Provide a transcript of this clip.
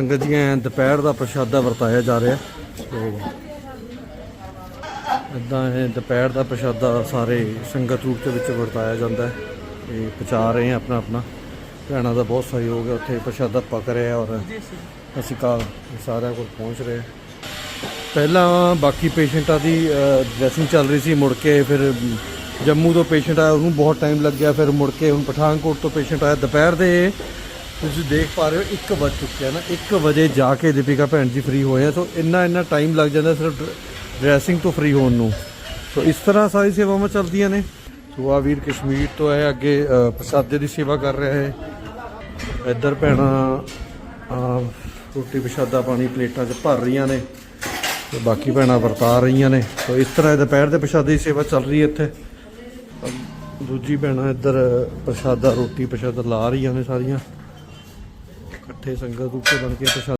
ਸੰਗਤ ਜੀਆਂ ਦੁਪਹਿਰ ਦਾ ਪ੍ਰਸ਼ਾਦਾ ਵਰਤਾਇਆ ਜਾ ਰਿਹਾ। ਸੋ ਇਦਾਂ ਇਹ ਦੁਪਹਿਰ ਦਾ ਪ੍ਰਸ਼ਾਦਾ ਸਾਰੇ ਸੰਗਤ ਰੂਪ ਦੇ ਵਿੱਚ ਵਰਤਾਇਆ ਜਾਂਦਾ ਹੈ। ਇਹ ਪਚਾ ਰਹੇ ਆ ਆਪਣਾ ਆਪਣਾ। ਭੈਣਾਂ ਦਾ ਬਹੁਤ ਸਹਿਯੋਗ ਹੈ, ਉੱਥੇ ਪ੍ਰਸ਼ਾਦਾ ਪਕ ਰਿਹਾ ਔਰ ਅਸੀਂ ਕਾਲ ਸਾਰਿਆਂ ਕੋਲ ਪਹੁੰਚ ਰਹੇ ਪਹਿਲਾਂ ਬਾਕੀ ਪੇਸ਼ੈਂਟਾਂ ਦੀ ਡਰੈਸਿੰਗ ਚੱਲ ਰਹੀ ਸੀ, ਮੁੜ ਕੇ ਫਿਰ ਜੰਮੂ ਤੋਂ ਪੇਸ਼ੈਂਟ ਆਇਆ, ਉਹਨੂੰ ਬਹੁਤ ਟਾਈਮ ਲੱਗਿਆ, ਫਿਰ ਮੁੜ ਕੇ ਹੁਣ ਪਠਾਨਕੋਟ ਤੋਂ ਪੇਸ਼ੈਂਟ ਆਇਆ। ਦੁਪਹਿਰ ਦੇ ਤੁਸੀਂ ਦੇਖ ਪਾ ਰਹੇ ਹੋ 1 ਵਜ ਚੁੱਕਿਆ ਨਾ 1 ਵਜੇ ਜਾ ਕੇ ਦੀਪਿਕਾ ਭੈਣ ਜੀ ਫ੍ਰੀ ਹੋਏ ਆ, ਸੋ ਇੰਨਾ ਇੰਨਾ ਟਾਈਮ ਲੱਗ ਜਾਂਦਾ ਸਿਰਫ ਡਰੈਸਿੰਗ ਤੋਂ ਫ੍ਰੀ ਹੋਣ ਨੂੰ। ਸੋ ਇਸ ਤਰ੍ਹਾਂ ਸਾਰੀ ਸੇਵਾਵਾਂ ਚੱਲਦੀਆਂ ਨੇ। ਸੋ ਆ ਵੀਰ ਕਸ਼ਮੀਰ ਤੋਂ ਹੈ ਅੱਗੇ ਪ੍ਰਸਾਦੇ ਦੀ ਸੇਵਾ ਕਰ ਰਿਹਾ ਹੈ। ਇੱਧਰ ਭੈਣਾਂ ਰੋਟੀ ਪ੍ਰਸ਼ਾਦਾ ਪਾਣੀ ਪਲੇਟਾਂ 'ਚ ਭਰ ਰਹੀਆਂ ਨੇ ਤੇ ਬਾਕੀ ਭੈਣਾਂ ਵਰਤਾ ਰਹੀਆਂ ਨੇ। ਸੋ ਇਸ ਤਰ੍ਹਾਂ ਦੁਪਹਿਰ ਦੇ ਪ੍ਰਸ਼ਾਦੇ ਦੀ ਸੇਵਾ ਚੱਲ ਰਹੀ ਹੈ ਇੱਥੇ। ਦੂਜੀ ਭੈਣਾਂ ਇੱਧਰ ਪ੍ਰਸ਼ਾਦਾ, ਰੋਟੀ ਪ੍ਰਸ਼ਾਦਾ ਲਾ ਰਹੀਆਂ ਨੇ ਸਾਰੀਆਂ। ਇਕੱਠੇ ਸੰਗਤ ਰੂਪ 'ਚ ਬਣ ਕੇ ਪ੍ਰਸ਼ਾਦਾ